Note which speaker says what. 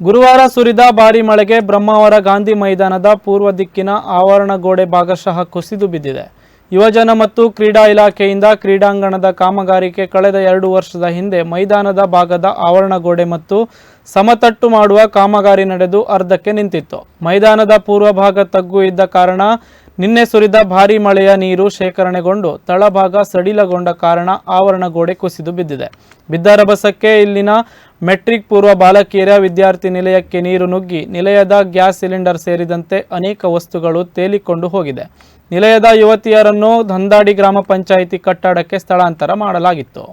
Speaker 1: ಗುರುವಾರ ಸುರಿದ ಭಾರಿ ಮಳೆಗೆ ಬ್ರಹ್ಮಾವರ ಗಾಂಧಿ ಮೈದಾನದ ಪೂರ್ವ ದಿಕ್ಕಿನ ಆವರಣ ಗೋಡೆ ಭಾಗಶಃ ಕುಸಿದು ಬಿದ್ದಿದೆ. ಯುವಜನ ಮತ್ತು ಕ್ರೀಡಾ ಇಲಾಖೆಯಿಂದ ಕ್ರೀಡಾಂಗಣದ ಕಾಮಗಾರಿಕೆ ಕಳೆದ ಎರಡು ವರ್ಷದ ಹಿಂದೆ ಮೈದಾನದ ಭಾಗದ ಆವರಣ ಗೋಡೆ ಮತ್ತು ಸಮತಟ್ಟು ಮಾಡುವ ಕಾಮಗಾರಿ ನಡೆದು ಅರ್ಧಕ್ಕೆ ನಿಂತಿತ್ತು. ಮೈದಾನದ ಪೂರ್ವ ಭಾಗ ತಗ್ಗು ಇದ್ದ ಕಾರಣ ನಿನ್ನೆ ಸುರಿದ ಭಾರೀ ಮಳೆಯ ನೀರು ಶೇಖರಣೆಗೊಂಡು ತಳಭಾಗ ಸಡಿಲಗೊಂಡ ಕಾರಣ ಆವರಣ ಗೋಡೆ ಕುಸಿದು ಬಿದ್ದಿದೆ. ಬಿದ್ದ ರಭಸಕ್ಕೆ ಇಲ್ಲಿನ ಮೆಟ್ರಿಕ್ ಪೂರ್ವ ಬಾಲಕಿಯರ ವಿದ್ಯಾರ್ಥಿ ನಿಲಯಕ್ಕೆ ನೀರು ನುಗ್ಗಿ ನಿಲಯದ ಗ್ಯಾಸ್ ಸಿಲಿಂಡರ್ ಸೇರಿದಂತೆ ಅನೇಕ ವಸ್ತುಗಳು ತೇಲಿಕೊಂಡು ಹೋಗಿದೆ. ನಿಲಯದ ಯುವತಿಯರನ್ನು ಧಂದಾಡಿ ಗ್ರಾಮ ಪಂಚಾಯಿತಿ ಕಟ್ಟಡಕ್ಕೆ ಸ್ಥಳಾಂತರ ಮಾಡಲಾಗಿತ್ತು.